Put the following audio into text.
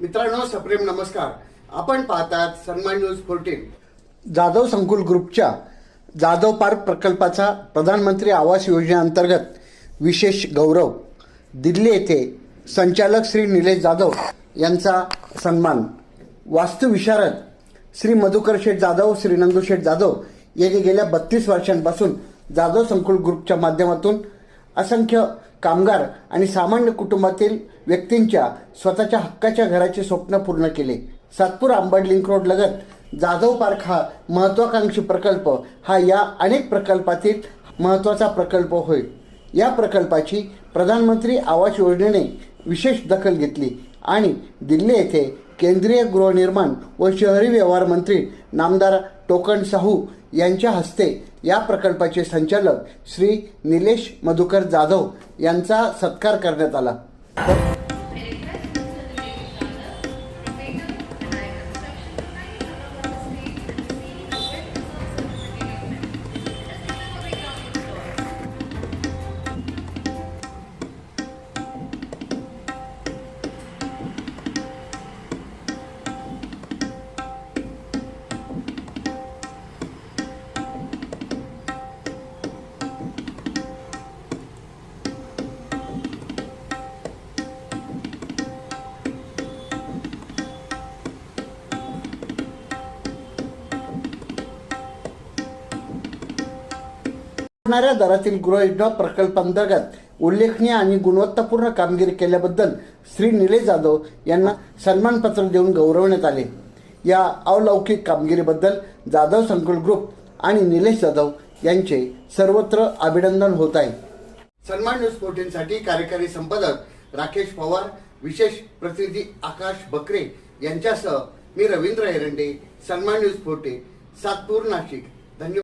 मित्रांनो सप्रेम नमस्कार. आपण पाहतात सन्मान न्यूज फोर्टीन जाधव संकुल ग्रुपच्या जाधव पार्क प्रकल्पाचा प्रधानमंत्री आवास योजनेअंतर्गत विशेष गौरव दिल्ली येथे संचालक श्री निलेश जाधव यांचा सन्मान. वास्तुविशारद श्री मधुकर शेठ जाधव श्री नंदू शेठ जाधव यांनी गेल्या बत्तीस वर्षांपासून जाधव संकुल ग्रुपच्या माध्यमातून असंख्य कामगार आणि सामान्य कुटुंबातील व्यक्तींच्या स्वतःच्या हक्काच्या घराचे स्वप्न पूर्ण केले. सातपूर आंबड लिंक रोड लगत जाधव पार्क हा महत्वाकांक्षी प्रकल्प. हा या अनेक प्रकल्पातील महत्त्वाचा प्रकल्प होय. या प्रकल्पाची प्रधानमंत्री आवास योजनेने विशेष दखल घेतली आणि दिल्ली येथे केंद्रीय गृहनिर्माण व शहरी व्यवहार मंत्री नामदार टोकण साहू यांच्या हस्ते या प्रकल्पाचे संचालक श्री निलेश मधुकर जाधव यांचा सत्कार करण्यात आला. होणाऱ्या दरातील गृहयोजना प्रकल्पांतर्गत उल्लेखनीय आणि गुणवत्तापूर्ण कामगिरी केल्याबद्दल श्री निलेश जाधव यांना सन्मानपत्र देऊन गौरवण्यात आले. या अवलौकिक कामगिरीबद्दल जाधव संकुल ग्रुप आणि निलेश जाधव यांचे सर्वत्र अभिनंदन होत आहे. सन्मान न्यूज फोर्टीनसाठी कार्यकारी संपादक राकेश पवार विशेष प्रतिनिधी आकाश बकरे यांच्यासह मी रवींद्र एरंडे सन्मान न्यूज फोर्टीन सातपूर नाशिक.